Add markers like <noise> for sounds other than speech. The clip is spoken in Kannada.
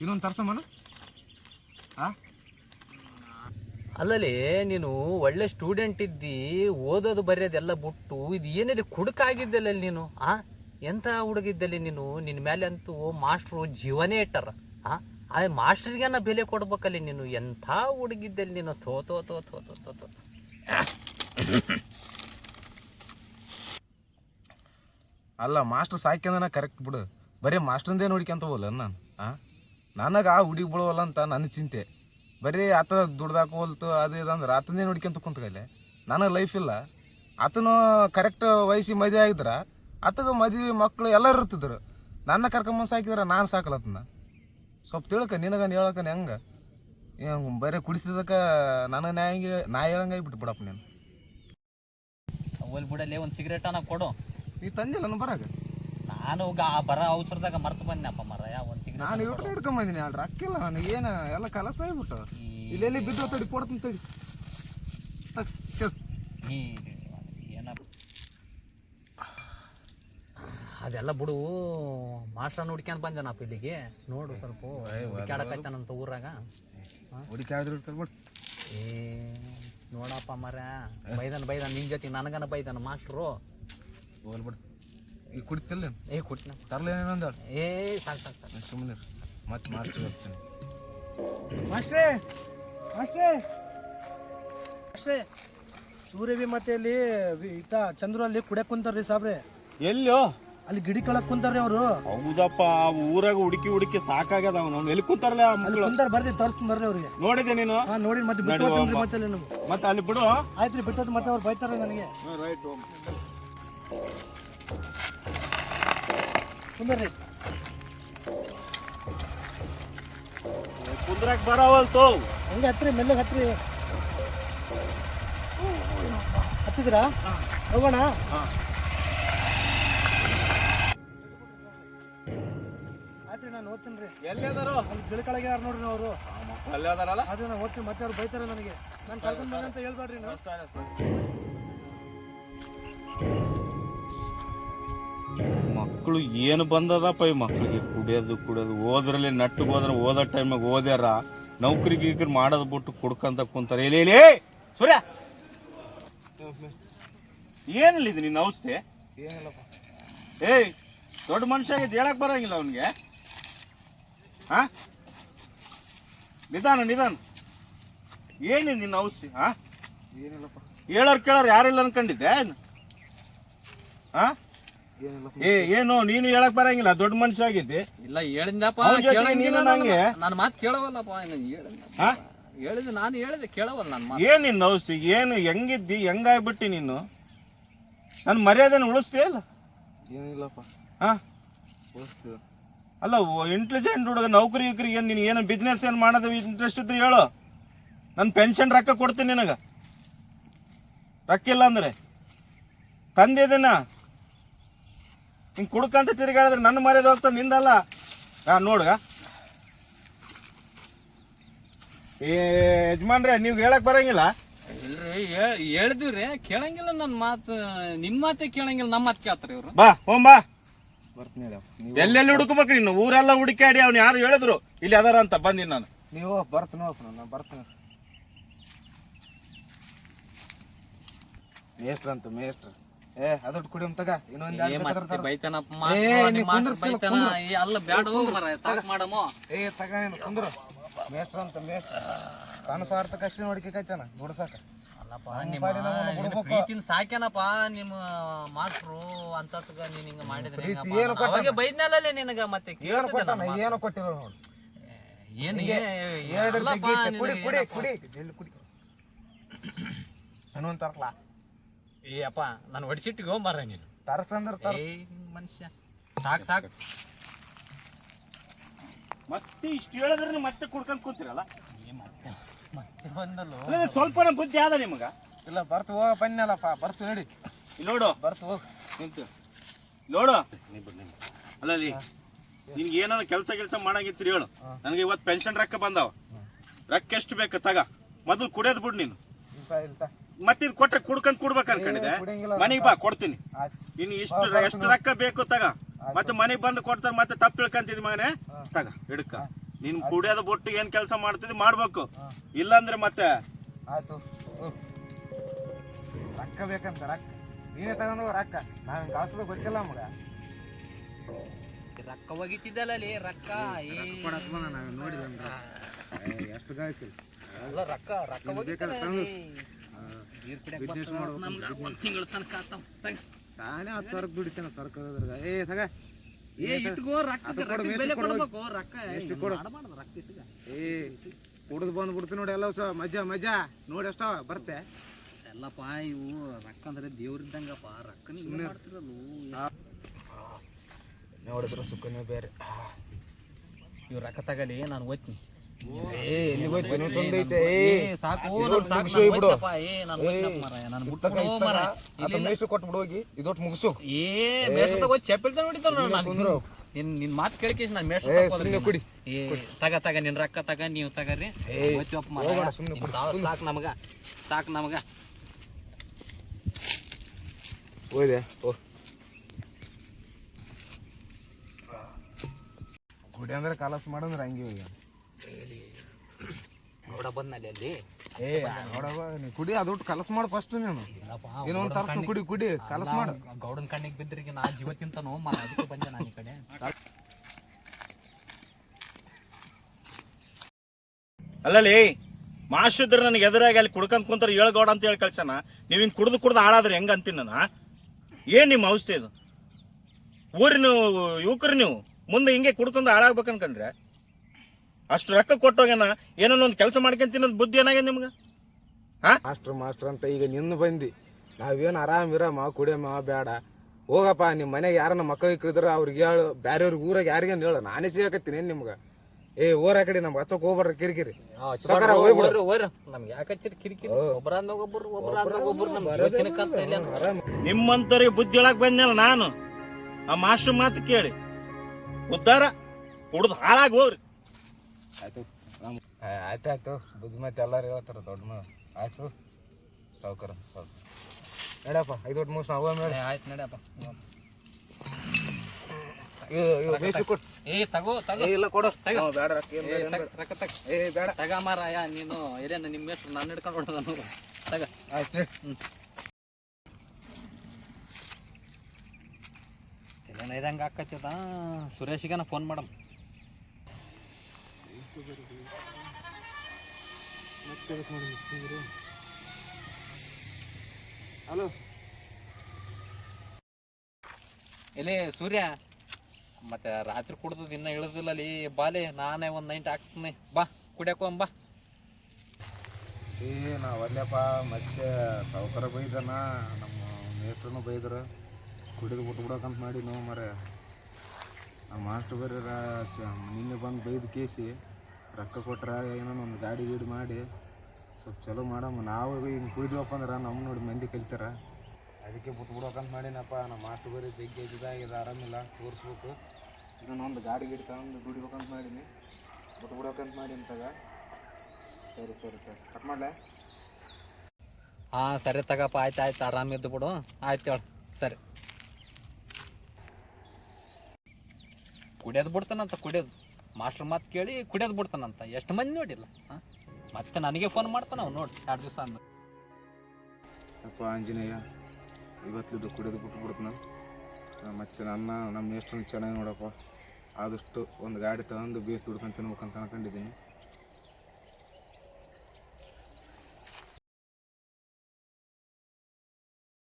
ಇನ್ನೊಂದು ತರ್ಸಮ್ಮನ ಆ? ಅಲ್ಲಲ್ಲಿ ನೀನು ಒಳ್ಳೆ ಸ್ಟೂಡೆಂಟ್ ಇದ್ದಿ ಓದೋದು ಬರೆಯೋದೆಲ್ಲ ಬಿಟ್ಟು ಇದು ಏನಿದೆ ಕುಡುಕಾಗಿದ್ದಲ್ಲ ನೀನು ಆ? ಎಂಥ ಹುಡುಗಿದ್ದಲ್ಲಿ ನೀನು? ನಿನ್ನ ಮೇಲೆ ಅಂತೂ ಮಾಸ್ಟ್ರು ಜೀವನೇ ಇಟ್ಟಾರ ಆ? ಆ ಮಾಸ್ಟ್ರಿಗೇನ ಬೆಲೆ ಕೊಡ್ಬೇಕಲ್ಲಿ ನೀನು? ಎಂಥ ಹುಡುಗಿದ್ದಲ್ಲಿ ನೀನು? ಥೋ ಥೋ ಥೋ ಥೋ ಥೋ ಥೋ ಥೋ. ಅಲ್ಲ ಮಾಸ್ಟರ್ ಸಾಕ್ಯಂದ ಕರೆಕ್ಟ್ ಬಿಡು. ಬರೀ ಮಾಸ್ಟರ್ದೇ ನೋಡ್ಕೊಂತ ಹೋಗಲ್ಲ ನಾನು ಆ? ನನಗೆ ಆ ಹುಡುಗಿ ಬಿಡವಲ್ಲ ಅಂತ ನನ್ನ ಚಿಂತೆ. ಬರೀ ಆತ ದುಡ್ದಾಕ ಹೋಲ್ತು ಅದು ಇದಂದ್ರೆ ಅಂದ್ರೆ ಆತನೇ ನೋಡ್ಕೊಂತ ಕುಂತ್ಕಲೆ ನನಗೆ ಲೈಫ್ ಇಲ್ಲ. ಆತನು ಕರೆಕ್ಟ್ ವಯಸ್ಸಿ ಮದುವೆ ಆಗಿದ್ರ ಆತಗೆ ಮದುವೆ ಮಕ್ಕಳು ಎಲ್ಲರೂ ಇರ್ತಿದ್ರು. ನನ್ನ ಕರ್ಕೊಂಬ ಸಾಕಿದ್ರ ನಾನು ಸಾಕಲತ್ತನ ಸ್ವಲ್ಪ ತಿಳ್ಕ ನಿನಗ ಹೇಳಕ ಹೆಂಗೆ? ಬರೀ ಕುಡಿಸಿದಕ್ಕೆ ನನಗೆ ನಾ ಹೆಂಗೆ ನಾ ಹೇಳಂಗೆ ಬಿಟ್ಟು ಬಿಡಪ್ಪ ನೀನು. ಹೋಲ್ ಬಿಡಲ್ಲೇ ಒಂದು ಸಿಗರೇಟನ ಕೊಡು. ನೀ ತಂದಿಲ್ಲ ನಾನು ಬರಾಗ. ನಾನು ಗ ಬರ ಅವಸರದಾಗ ಮರ್ತು ಬಂದಪ್ಪ ಮರ ಒಂದ್ ನಾನು ಇವ್ರು ಹಿಡ್ಕೊಂಬಂದಿನಿ ಅಲ್ರಿ ಅಕ್ಕಿಲ್ಲ ನನಗೆ ಏನು ಎಲ್ಲ ಕಲಸ ಆಗ್ಬಿಟ್ಟು ಇಲ್ಲೆಲ್ಲಿ ಬಿದ್ದು ತಡಿ ಕೊಡ್ತೀನಿ ತಡಿ. ತಗ್, ಶತ್. ಈ ಏನಪ್ಪ? ಅದೆಲ್ಲ ಬಿಡು ಮಾಸ್ಟರ್ ನೋಡ್ಕೊಂಡ್ ಬಂದೆನಪ್ಪ ಇಲ್ಲಿಗೆ. ನೋಡು ಸ್ವಲ್ಪ ಹುಡುಕಾಡಕತ್ತಾನಂತ ಊರಾಗ. ಹುಡುಕಿ ಆದ್ರೆ ಹಿಡ್ಕೊಂಡ್ಬಿಟ್ಟು ಏ ನೋಡಪ್ಪ ಮರ ಬೈದನ್ ಬೈದನ್ ನಿನ್ ಜೊತೆ ನನಗನ ಬೈದನ ಮಾಸ್ಟ್ರು. ಹೋಲ್ಬಿಡು ಈಗ ಕುಡಿತಿಲ್ಲ ಏ ಕೊಟ್ಟಿನ ತರ್ಲೇನ ಇನ್ನೊಂದು ಏ ಸಾಕು ಸಾಕು ಸಾಕು. ಸುಮ್ಮನೆ ಮತ್ತೆ ಮಾಸ್ಟರ್ ಹೋಗ್ತೀನಿ. ಮಾಸ್ಟ್ರೇ ಮಾಸ್ಟ್ರೇ. ಮಾಸ್ಟ್ರೇ ಸೂರ್ಯವಿ ಮತ್ತೆ ಅಲ್ಲಿ ವಿ- ಈತ ಚಂದ್ರು ಅಲ್ಲಿ ಕುಡಿಯಕ್ ಕುಂತಾರ್ರಿ ಸಾಬ್ರೆ. ಎಲ್ಲೋ ಅಲ್ಲಿ ಗಿಡಿ ಕಳಕ್ ಕುಂತಾರ್ರಿ ಅವರು. ಹೌದಪ್ಪ ಆ ಊರಾಗ ಹುಡುಕಿ ಹುಡುಕಿ ಸಾಕಾಗ್ಯದ ಅವ್ನು. ಎಲ್ಲಿ ಕುಂತಾರಲ್ಲ ಆ ಅಲ್ಲಿ ಮಕ್ಕಳು ಕುಂತಾರ ಬರ್ರಿ ತೋರ್ಸ್ ಬರ್ರಿ ಅವ್ರಿಗೆ. ನೋಡಿದೆ ನೀನು? ಹಾ ನೋಡಿ ಮತ್ತೆ ಬಿಟ್ಟು ನಡಿ ಹೋಗ್ತೀನಿ ಮತ್ತೆ ಅಲ್ಲಿ ನಮ್ಗೆ. ಮತ್ತೆ ಅಲ್ಲಿ ಬಿಡು. ಆಯ್ತ್ರಿ ಬಿಟ್ಟೋದು ಮತ್ತೆ ಅವ್ರು ಬೈತಾರೆ ನನಗೆ. ಕುಂದರ್ರಿ ಕುಂದ್ರಾಕ್ ಬರವಲ್ತು ಹಂಗೆ ಹತ್ರಿ ಮೆಲ್ಲಗೆ ಹತ್ರಿ. ಹತ್ತಿದ್ರಾ? ಹೋಗೋಣ? ಆಯ್ತ್ರಿ ನಾನು ಓದ್ತೀನಿ ರೀ. ಎಲ್ಲಿ ಅದಾರು? ಅಲ್ಲಿ ಗಿಡ ಕೆಳಗೆ ಯಾರು ನೋಡ್ರಿ ಅವರು? ಅಲ್ಲಿ ಅದಾರಲ್ಲ? ಅದು ನಾನು ಓದ್ತೀನಿ ಮತ್ತೆ ಅವ್ರು ಬೈತಾರೆ ನನಗೆ. ನಾನು ಕರ್ಕೊಂಡು ಅಂತ ಹೇಳ್ಬೇಡ್ರಿ ನೀವು. ಮಕ್ಕಳು ಏನು ಬಂದದಪ್ಪ ಈ ಮಕ್ಕಳಿಗೆ? ಕುಡಿಯೋದು ಕುಡಿಯೋದು ಓದ್ರಲ್ಲಿ ನಟ್ಟಿಗೆ ಹೋದ್ರೆ ಓದೋ ಟೈಮಿಗೆ ಓದ್ಯಾರ? ನೌಕರಿ ಗೀಕರಿ ಮಾಡೋದು ಬಿಟ್ಟು ಕುಡ್ಕಂತ ಕುಂತಾರೆ. ಎಲ್ಲಿ ಎಲ್ಲಿ ಸೂರ್ಯ! ಏನಿಲ್ಲ ಇದು ನಿನ್ನ ಅವಸ್ಥೆ ಏನಿಲ್ಲಪ್ಪ. ಏಯ್ ದೊಡ್ಡ ಮನುಷ್ಯ ಹೇಳಕ್ ಬರಂಗಿಲ್ಲ ಅವನಿಗೆ. ಹಾ? ನಿಧಾನ ನಿಧಾನ. ಏನಿದೆ ನಿನ್ನ ಅವಸ್ಥೆ ಹಾ? ಏನಿಲ್ಲಪ್ಪ. ಹೇಳೋರು ಕೇಳೋರು ಯಾರಿಲ್ಲ ಅನ್ಕೊಂಡಿದ್ದೆ? ಹಾ? ಏ ಏನು ನೀನು ಹೇಳಕ್ ಬರಂಗಿಲ್ಲ ದೊಡ್ಡ ಮನುಷ್ಯ ಆಗಿದ್ದಿ. ಇಲ್ಲ ಹೇಳಿದಪ್ಪ ಅವ್ನ್ ಜೊತೆ ನೀನು ನಂಗೆ? ನನ್ನ ಮಾತು ಕೇಳವಲ್ಲಪ್ಪ ನಾನು ಹೇಳಿದ ಹಾ? ಹೇಳಿದ ನಾನು ಹೇಳಿದೆ ಕೇಳವಲ್ಲ ನನ್ನ ಮಾತು. ಏನ್ ನಿನ್ನ ಔಷಧಿ ಏನು ಹೆಂಗಿದ್ದಿ? ಹೆಂಗಾಗ್ಬಿಟ್ಟಿ ನೀನು? ನನ್ನ ಮರ್ಯಾದೆನ ಉಳಿಸ್ತೀಯ ಅಲ್ಲ ಏನಿಲ್ಲಪ್ಪ. ಹಾ? ಅಲ್ಲ ಇಂಟೆಲಿಜೆಂಟ್ ಹುಡುಗ ನೌಕರಿ ಗಿಕ್ರಿ ಏನು ನೀನು ಏನು ಬಿಸ್ನೆಸ್ ಏನು ಮಾಡೋದು ಇಂಟ್ರೆಸ್ಟ್ ಇದ್ರೆ ಹೇಳು. ನನ್ನ ಪೆನ್ಷನ್ ರೊಕ್ಕ ಕೊಡ್ತೀನಿ ನಿನಗೆ. ರೊಕ್ಕ ಇಲ್ಲ ಅಂದ್ರೆ. ತಂದಿದ್ದೀನ ಹಿಂಗೆ ಕುಡ್ಕಂತ ತಿರುಗಾಡಿದ್ರೆ ನನ್ನ ಮರ್ಯಾದೆ ಹೋಗ್ತಾ ನಿಂದಲ್ಲ? ಹಾ ನೋಡ್ಗ. ಏ ಯಜಮಾನ್ರೆ ನೀವು ಹೇಳಕ್ ಬರಂಗಿಲ್ಲ? ಇಲ್ರಿ ಹೇಳ್- ಕೇಳಂಗಿಲ್ಲ ನನ್ನ ಮಾತು ನಿಮ್ಮ ಮಾತೇ ಕೇಳಂಗಿಲ್ಲ ನಮ್ಮ ಮಾತು ಕೇಳ್ತಾರೆ ಇವ್ರು. ಬಾ ಹೋಮ್ ಬಾ. ಬರ್ತೀನಿ ನೀವು ಎಲ್ಲೆಲ್ಲಿ ಹುಡುಕ್ಬೇಕು ನೀನು? ಊರೆಲ್ಲ ಹುಡುಕಾಡಿ ಅವ್ನು ಯಾರು ಹೇಳಿದ್ರು? ಇಲ್ಲಿ ಅದಾರ ಅಂತ ಬಂದಿನಿ ನಾನು ನೀವು ಬರ್ತೀನಿ ಹೋಗಪ್ಪ ನಾನು ಬರ್ತೀನಿ. ಮೇಸ್ಟ್ರ ಅಂತ ಮೇಸ್ಟ್ರ. ಏ ಅದಟ್ಟು ಕುಡಿ ತಗ. ಇನ್ನೊಂದ್ ಏ ಮತ್ತೆ ಬೈತಾನಪ್ಪ ಏ, ಮಾತು, ನೀ ನಿಮ್ಮ ಮಾತು ಕುಂದ್ರು, ಬೈತಾನ. ಏ, ಅಲ್ಲ ಬ್ಯಾಡ ಮರ ಸಾಕು ಮಾಡಮೋ. ಏ ತಗ ನೀನು ಕುಂದ್ರು. ಮೇಸ್ಟ್ರ ಅಂತ ತಾನು ಅಷ್ಟೇ ನೋಡ್ಕಿಕೈತಾನ ನೋಡ್ಸಾಕ ಅಲ್ಲಪ್ಪ ನಮ್ಮ ನಿಮ್ಮ ನಿನ್ನ. ಸಾಕ್ಯಾನಪ್ಪ ಮಾಸ್ಟ್ರು ಅಂತತ್ಗ ನೀನ್ ಹಿಂಗ ಮಾಡಿದ್ರೆ ಪ್ರೀತಿ ಹೆಂಗಪ್ಪ? ಏನು ಕೊಟ್ಟಾನ? ಅವಾಗೆ ಬೈದ್ನಲ್ಲೇ ನಿನಗ ಮತ್ತೆ ಏನು ಕೊಟ್ಟಾನ. ಏನು ಕೊಟ್ಟಿಲ್ಲ ನೋಡು. ಏನ್ ಹೇಳಿದ್ರೆ ಅಲ್ಲಪ್ಪ, ಗೀತೆ, ಕುಡಿ ನಿನಗೆ ಕುಡಿ ಏನಪ್ಪ? <coughs> ಏ ಅಪ್ಪ ನಾನು ಒಡಿಸಿಟ್ಟಿಗೆ ಹೋಗ್ಬಾರ ನೀನು. ತರ್ಸಂದ್ರ ತರ್ಸ. ಏ ಮನುಷ್ಯ. ಸಾಕ್ ಸಾಕ್. ಮತ್ತೆ ಇಷ್ಟು ಹೇಳಿದ್ರೆ ನೀವು ಮತ್ತೆ ಕುಡ್ಕೊಂಡ್ ಕೂತಿರಲ್ಲ? ಏ ಮತ್ತೆ ಮತ್ತೆ ಬಂದಲ್ಲೋ. ಸ್ವಲ್ಪ ನಮ್ ಬುದ್ಧಿ ಆದ ನಿಮಗ. ಇಲ್ಲ ಬರ್ತು ಹೋಗ ಬನ್ನಲ್ಲಪ್ಪ ಬರ್ತು ನಡಿ. ಇಲ್ಲಿ ನೋಡು. ಬರ್ತು ಹೋಗ. ನಿಂತು. ನೋಡು. ಅಲ್ಲ ಅಲ್ಲಿ ನಿನ್ಗೆ ಏನಾರ ಕೆಲಸ ಕೆಲಸ ಮಾಡಂಗಿತ್ತು ಹೇಳು. ನನಗೆ ಇವತ್ತು ಪೆನ್ಷನ್ ರೊಕ್ಕ ಬಂದಾವ. ರೊಕ್ಕ ಎಷ್ಟು ಬೇಕು ತಗ. ಮೊದಲು ಕುಡಿಯೋದು ಬಿಡು ನೀನು. ಇಂತ ಇಂತ ಮತ್ತೆ ಇದು ಕೊಟ್ರೆ ಕುಡ್ಕೊಂಡ್ ಕುಡ್ಬೇಕು ಅನ್ಕೊಂಡಿದೆ ಮನೆಗೆ ಬಾ ಕೊಡ್ತೀನಿ. ಇನ್ನು ಇಷ್ಟು ಎಷ್ಟು ರೊಕ್ಕ ಬೇಕು ತಗ. ಮತ್ತೆ ಮನೆಗೆ ಬಂದು ಕೊಡ್ತಾರ ಮತ್ತೆ ತಪ್ಪು ತಿಳ್ಕೊಂತಿದ್ ಮಗನೆ. ತಗ ಹಿಡ್ಕ. ನಿನ್ ಕುಡಿಯೋದ ಬಿಟ್ಟು ಏನ್ ಕೆಲಸ ಮಾಡ್ತಿದ್ ಮಾಡ್ಬೇಕು. ಇಲ್ಲಾಂದ್ರೆ ಮತ್ತೆ ಆಯ್ತು. ರೊಕ್ಕ ಬೇಕಂತ ರೊಕ್ಕ. ನೀನೇ ತಗೊಂಡು ರೊಕ್ಕ. ನಾನು ಕಳ್ಸೋದು ಗೊತ್ತಿಲ್ಲ ಮಗ. ರೊಕ್ಕ ಒಗಿತಿದ್ದಲ್ಲ ಅಲ್ಲಿ ರೊಕ್ಕ ನೋಡಿದೆ ಎಷ್ಟು ಗಾಯಿಸಿ ಅಲ್ಲ ರೊಕ್ಕ ರೊಕ್ಕ ಒಂದ್ ತಿಂಗಳ ತನಕ ಆತಾವ್. ತಾನೇ ಹತ್ತು ಸಾವಿರ ದುಡಿತೇನೆ ಸರ್ಕಾರದ್ರಾಗ ಏ ತಗ. ಏ ಇಟ್ಕೋ ರೊಕ್ಕ ಬೆಲೆ ಕೊಡ್ಬೇಕು ರೊಕ್ಕ. ಮೇಷ್ಟ್ರು ಕೊಡು. ರೊಕ್ಕ ಇಟ್ಕ. ಏ ಕುಡಿದು ಬಂದು ಬಿಡ್ತೀನಿ ನೋಡಿ ಎಲ್ಲ ಮಜಾ ಮಜಾ. ನೋಡಿ ಅಷ್ಟ ಬರ್ತೆ. ಎಲ್ಲಪ್ಪ ಇವು ರೊಕ್ಕ ಅಂದ್ರೆ ದೇವ್ರಿದ್ದಂಗಪ್ಪ ರೊಕ್ಕ ನೋಡಿದ್ರು ಸುಖನೇ ಬೇರೆ. ಇವ್ ರೊಕ್ಕ ತಗಲಿ ನಾನು ಓದ್ತೀನಿ. ನನ್ ಮಾತು ನಾನು. ಕುಡಿ. ತಗ ತಗ ನಿನ್ ರೊಕ್ಕ ತಗ ನೀವು ತಗರಿ. ಸಾಕ್ ನಮಗ ಸಾಕ್ ನಮಗ. ಹೋಯ್ದೆ ಓ. ಗುಡಿ ಅಂದ್ರೆ ಕಲಸ ಮಾಡಂದ್ರೆ ಹಂಗೆ ಹೋಗಿ ನೋಡ ಬಂದ್ನಲ್ಲಿ ಅಲ್ಲಿ? ಏ ನೋಡವ ನೀ ಕುಡಿ ಅದೊಟ್ಟು ಕಲಸ ಮಾಡು ಫಸ್ಟ್ ನೀನು. ಇನ್ನೊಂದ್ ತರ್ಸ್ತು ಕುಡಿ ಕುಡಿ ಕಲಸ ಮಾಡು. ಗೌಡನ ಕಣ್ಣಿಗೆ ಬಿದ್ರಿಗೆ ನಾ ಜೀವ ತಿಂತಾನೋ ಮರ ಅದಕ್ಕೆ ಬಂದೆ ನಾನು ಈ ಕಡೆ. ಅಲ್ಲಲ್ಲಿ ಮಾಸ್ಟರ್ ನನಗೆ ಎದುರಾಗಿ ಅಲ್ಲಿ ಕುಡ್ಕೊಂಡ್ ಕುಂತಾರ ಏಳ್ಗೌಡ ಅಂತ ಹೇಳಿ ಕಳ್ಸಣ ನೀವು ಹಿಂಗೆ ಕುಡ್ದು ಕುಡ್ದು ಹಾಳಾದ್ರೆ ಹೆಂಗ ಅಂತೀನಿ ನಾನು ಏನು ನಿಮ್ಮ ಔಷಧಿ ಇದು? ಊರಿನ ಯುವಕರು ನೀವು ಮುಂದೆ ಹಿಂಗೆ ಕುಡ್ಕೊಂಡು ಹಾಳಾಗ್ಬೇಕು ಅನ್ಕಂಡ್ರೆ ಅಷ್ಟು ರೊಕ್ಕ ಕೊಟ್ಟೋಗ್ಯಾನ ಏನೋ ಒಂದು ಕೆಲಸ ಮಾಡ್ಕೊಂತ ತಿನ್ನೋದು ಬುದ್ಧಿ ಏನಾಗ್ಯದ ನಿಮ್ಗೆ? ಮಾಸ್ಟರ್ ಮಾಸ್ಟರ್ ಅಂತ ಈಗ ನಿನ್ನ ಬಂದಿ. ನಾವೇನು ಆರಾಮ್ ಇರಮ್ಮ ಕುಡಿಯಮ್ಮ ಬೇಡ ಹೋಗಪ್ಪ ನಿಮ್ಮ ಮನೆಗೆ ಯಾರನ್ನ ಮಕ್ಕಳಿಗೆ ಇಕ್ಕಿದ್ರೆ ಅವ್ರಿಗೆ ಹೇಳು. ಬೇರೆಯವ್ರಿಗೆ ಊರಾಗ ಯಾರಿಗೇನು ಹೇಳು. ನಾನೇ ಸಿಗಕತ್ತೀನಿ ಏನು ನಿಮ್ಗೆ? ಏ ಊರ ಕಡೆ ನಮ್ಗೆ ಹಚ್ಚಕ್ ಹೋಗ್ಬಾರ್ರಿ ಕಿರಿಕಿರಿ. ಹೋಗ್ಬಿಡು. ನಮ್ಗೆ ಕಿರಿಕಿರಿ? ಒಬ್ಬರು ಇಲ್ಲ. ಆರಾಮ್. ನಿಮ್ಮಂತವ್ರಿಗೆ ಬುದ್ಧಿ ಹೇಳಕ್ ಬಂದ್ನಲ್ಲ ನಾನು. ಆ ಮಾಸ್ಟರ್ ಮಾತು ಕೇಳಿ. ಉದ್ದಾರ ಕುಡ್ದು ಹಾಳಾಗಿ ಹೋಗ್ರಿ. ಆಯ್ತು ನಮ್ಮ ಆಯ್ತು ಆಯ್ತು. ಬುದ್ಧಿ ಮತ್ತೆ ಎಲ್ಲಾರು ಹೇಳ್ತಾರ ದೊಡ್ಡ ಮ ಆಯ್ತು. ಸಾವ್ಕಾರ ಸಾವುಕಾರ. ನಡಪ್ಪ ಐದು ದೊಡ್ಡ ಮೂರು ನಾವು ಮೇಲೆ ಆಯ್ತು ನಡಿಯಪ್ಪ. ಏ ತಗೋ ತಗೋ. ಇಲ್ಲ ಕೊಡು. ತಗೋ. ಬೇಡ ರೊಕ್ಕ ಏನ್ ಏ, ಬೇಡ, ತಗ- ಏ ಬೇಡ. ಮಾರಾಯ ನೀನು ಏನೇನು ನಿಮ್ಮ ಹೆಸ್ರು ನಾನು ಹಿಡ್ಕೊಂಡು ಹೊಡೆದ ತಗ. ಆಯ್ತು ಏನೇನು ಇದಂಗೆ ಆಕತ್ತದ. ಸುರೇಶಿಗೆ ಫೋನ್ ಮಾಡಮ್. ಹಲೋ. ಎಲೆ ಸೂರ್ಯ ಮತ್ತೆ ರಾತ್ರಿ ಕುಡ್ದು ಇನ್ನ ಇಳಿದಿಲ್ಲ ಅಲ್ಲಿ ಬಾಲೆ ನಾನೇ ಒಂದು ನೈಂಟ್ ಹಾಕ್ಸ್ತೀನಿ. ಬಾ ಕುಡಿಯಕ್ಕೂ ಬಾ. ಏ ನಾವು ಅಲ್ಲಪ್ಪ ಮತ್ತೆ ಸಾವುಕಾರ ಬೈದನ ನಮ್ಮ ಮೇಸ್ಟ್ರನು ಬೈದ್ರು. ಕುಡಿದು ಬಿಟ್ಟು ಬಿಡೋಕಂತ ಮಾಡಿ ನೋವು ಮರೆ ನಮ್ಮ ಮಾಸ್ಟರ್ ಬೇರೆ ನಿನ್ನೆ ಬಂದು ಬೈದು ಕೇಸಿ. ರೊಕ್ಕ ಕೊಟ್ರೆ ಏನೋ ಒಂದು ಗಾಡಿ ಗೀಡಿ ಮಾಡಿ ಸ್ವಲ್ಪ ಚಲೋ ಮಾಡಮ್ಮ. ನಾವು ಹಿಂಗೆ ಕುಡಿದ್ವಪ್ಪ ಅಂದ್ರೆ ನಮ್ಮ ನೋಡಿ ಮಂದಿ ಕಲಿತಾರ. ಅದಕ್ಕೆ ಬಿಟ್ಟು ಬಿಡೋಕಂತ ಮಾಡಿನಪ್ಪ. ನಮ್ಮ ಬರೀ ಬೇರೆ ಜಗ್ಗಿ ಇದು ಆರಾಮಿಲ್ಲ ತೋರಿಸ್ಬೇಕು ಇನ್ನೊಂದು ಗಾಡಿ ಗೀಡಿ ತಗೊಂಡು ದುಡಿಬೇಕಂತ ಮಾಡೀನಿ. ಬಿಟ್ಟು ಬಿಡೋಕಂತ ತಗ. ಸರಿ ಸರಿ ಸರಿ ಕಟ್ ಮಾಡಲೆ? ಹಾಂ, ಸರಿ ತಗಪ್ಪ. ಆಯ್ತು ಆಯ್ತು. ಆರಾಮಿದ್ದು ಬಿಡು. ಆಯ್ತು ಹೇಳು. ಸರಿ. ಕುಡಿಯೋದು ಬಿಡ್ತಾನಂತ, ಕುಡಿಯೋದು. ಮಾಸ್ಟರ್ ಮಾತು ಕೇಳಿ ಕುಡಿಯೋದು ಬಿಡ್ತಾನಂತ. ಎಷ್ಟು ಮಂದಿ ನೋಡಿಲ್ಲ? ಮತ್ತೆ ನನಗೆ ಫೋನ್ ಮಾಡ್ತಾನ ನೋಡಿ, ಎರಡು ದಿವಸ ಅಂದ. ಅಪ್ಪ ಆಂಜನೇಯ ಇವತ್ತಿದ್ದು ಕುಡಿಯೋದು ಬಿಟ್ಟು ಬಿಡ್ತಾನ? ಮತ್ತು ನನ್ನ, ನಮ್ಮ ಎಷ್ಟು ಚೆನ್ನಾಗಿ ನೋಡಪ್ಪ. ಆದಷ್ಟು ಒಂದು ಗಾಡಿ ತಗೊಂಡು ಬೇಸ್ ದುಡ್ಕೊಂಡು ತಿನ್ಬೇಕಂತ ಅನ್ಕೊಂಡಿದ್ದೀನಿ.